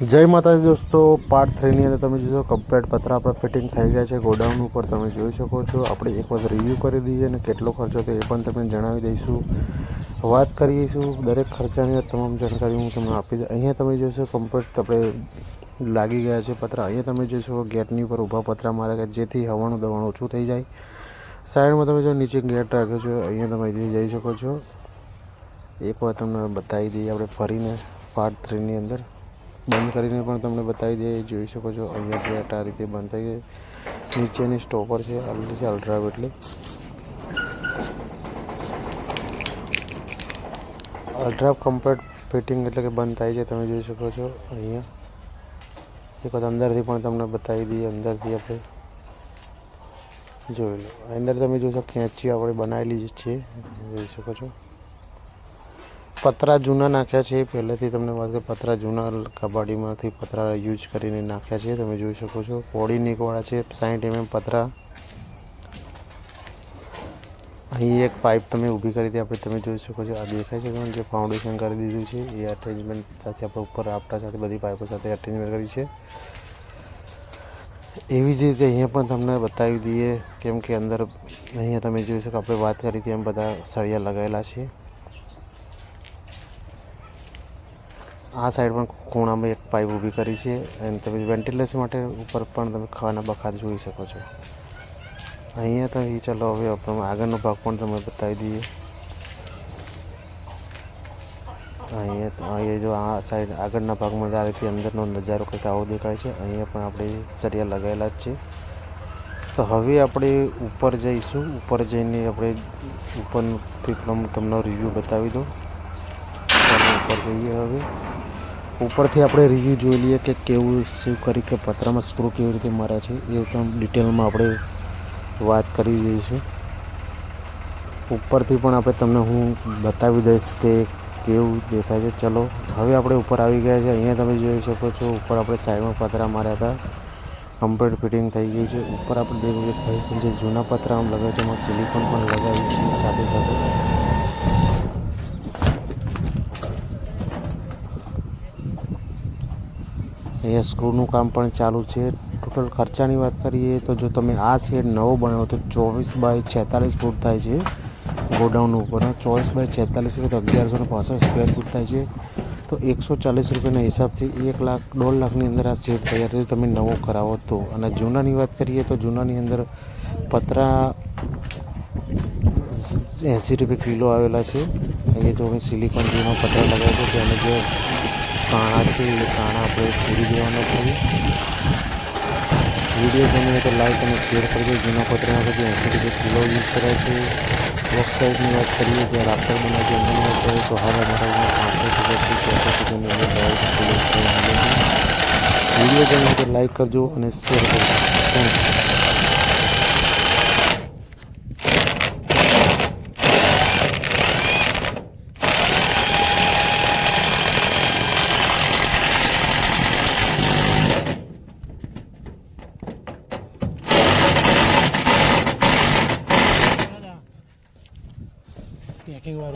જય માતાજી દોસ્તો પાર્ટ થ્રીની અંદર તમે જોશો કમ્પ્લેટ પત્ર પર ફિટિંગ થઈ ગયા છે. ગોડાઉન ઉપર તમે જોઈ શકો છો. આપણે એક વખત રિવ્યૂ કરી દઈએ અને કેટલો ખર્ચો તો એ પણ તમને જણાવી દઈશું. વાત કરીશું દરેક ખર્ચાની તમામ જાણકારી હું તમને આપી દઉં. અહીંયા તમે જોશો કમ્પ્લેટ આપણે લાગી ગયા છે પતરા. અહીંયા તમે જોશો, ગેટની ઉપર ઊભા પતરા મારે કે જેથી હવાનું દબાણ ઓછું થઈ જાય. સાઈડમાં તમે જો, નીચે ગેટ રાખ્યો છો. અહીંયા તમે જઈ શકો છો. એક વાર તમને બતાવી દઈએ આપણે ફરીને પાર્ટ થ્રીની અંદર. બંધ કરીને પણ તમને બતાવી દઈએ જોઈ શકો છો, અહીંયા ગેટ આ રીતે બંધ થઈ ગઈ. નીચેની સ્ટોપર છે, આ છે અલ્ટ્રાવ એટલે અલ્ટ્રાવ કમ્પ્લીટ ફિટિંગ એટલે કે બંધ થાય છે, તમે જોઈ શકો છો, અહીંયા. એક વખત અંદરથી પણ તમને બતાવી દઈએ, અંદરથી આપણે. જોઈ લો. અંદર તમે જોશો ખેંચી આપણે બનાવેલી જ છે જોઈ શકો છો. પતરા જૂના નાખ્યા છે પહેલેથી તમને વાત કરી. પતરા જૂના કબાડીમાંથી પતરા યુઝ કરીને નાખ્યા છે. તમે જોઈ શકો છો. પોડી નીકવાળા છે. સાઠ એમએમ પતરા. અહીં એક પાઇપ તમે ઊભી કરી હતી આપણે તમે જોઈ શકો છો. આ દેખાય છે તમને જે ફાઉન્ડેશન કરી દીધું છે. એ અટેચમેન્ટ સાથે આપણે ઉપર આપટા સાથે બધી પાઇપો સાથે અટેચમેન્ટ કરી છે. એવી જ રીતે અહીંયા પણ તમને બતાવી દઈએ, કેમ કે અંદર અહીંયા તમે જોઈ શકો, આપણે વાત કરી હતી એમ બધા સળિયા લગાવેલા છે. આ સાઈડ પણ ખૂણામાં એક પાઇપ ઊભી કરી છે અને તમે વેન્ટિલેશન માટે ઉપર પણ તમે ખાવાના બખાત જોઈ શકો છો. અહીંયા તો એ ચાલો હવે આગળનો ભાગ પણ તમે બતાવી દઈએ. અહીંયા અહીંયા જો આ સાઈડ આગળના ભાગમાં આ રીતે અંદરનો નજારો કંઈક આવો દેખાય છે, અહીંયા પણ આપણે સરિયા લગાવેલા જ છે. તો હવે આપણે ઉપર જઈશું. ઉપર જઈને આપણે ઉપરથી તમને રિવ્યૂ બતાવી દઉં. ઉપર જઈએ હવે. ઉપરથી આપણે રિવ્યૂ જોઈ લઈએ કે કેવું શું કરી કે પતરામાં સ્ક્રૂ કેવી રીતે માર્યા છે, એ પણ ડિટેલમાં આપણે વાત કરી દઈશું ઉપરથી પણ આપણે તમને હું બતાવી દઈશ કે કેવું દેખાય છે. ચલો, હવે આપણે ઉપર આવી ગયા છે. અહીંયા તમે જોઈ શકો છો, ઉપર આપણે સાઈડમાં પતરા માર્યા હતા. કમ્પ્લીટ ફિટિંગ થઈ ગયું છે. ઉપર આપણે ભાઈ, જે જૂના પતરા આમ લગાવે છે, એમાં સિલિકોન પણ લગાવ્યું છે સાથે સાથે. અહીંયા સ્ક્રૂનું કામ પણ ચાલુ છે. ટોટલ ખર્ચાની વાત કરીએ તો જો તમે આ શેડ નવો બનાવો તો ચોવીસ બાય છેતાલીસ ફૂટ થાય છે ગોડાઉન ઉપર. ચોવીસ બાય છેતાલીસ તો અગિયારસો ને પાસઠ સ્ક્વેર ફૂટ થાય છે. તો એકસો ચાલીસ રૂપિયાના હિસાબથી એક લાખ, દોઢ લાખની અંદર આ શેડ તૈયાર થયું તમે નવો કરાવો તો. અને જૂનાની વાત કરીએ તો જૂનાની અંદર પતરા એંસી રૂપિયા કિલો આવેલા છે. અહીંયા જો અમે સિલિકોન જૂનો પતરા લગાવ્યો છે અને જે કાણા છે એ કાણા આપણે પૂરી દેવાના છે વીડિયો ગમે તો લાઈક અને શેર કરજો. જૂના પતરાના પછી એંસી રૂપિયા કિલો યુઝ કરે છે. વેબસાઇટની વાત કરીએ, જે રાફ્ટર બનાવી અંદર કરીએ તો હાલ અમારા પાંચસો રૂપિયાથી ચોસો વીડિયો ગમે તો લાઈક કરજો અને શેર કરજો. Thank you 焼き具合を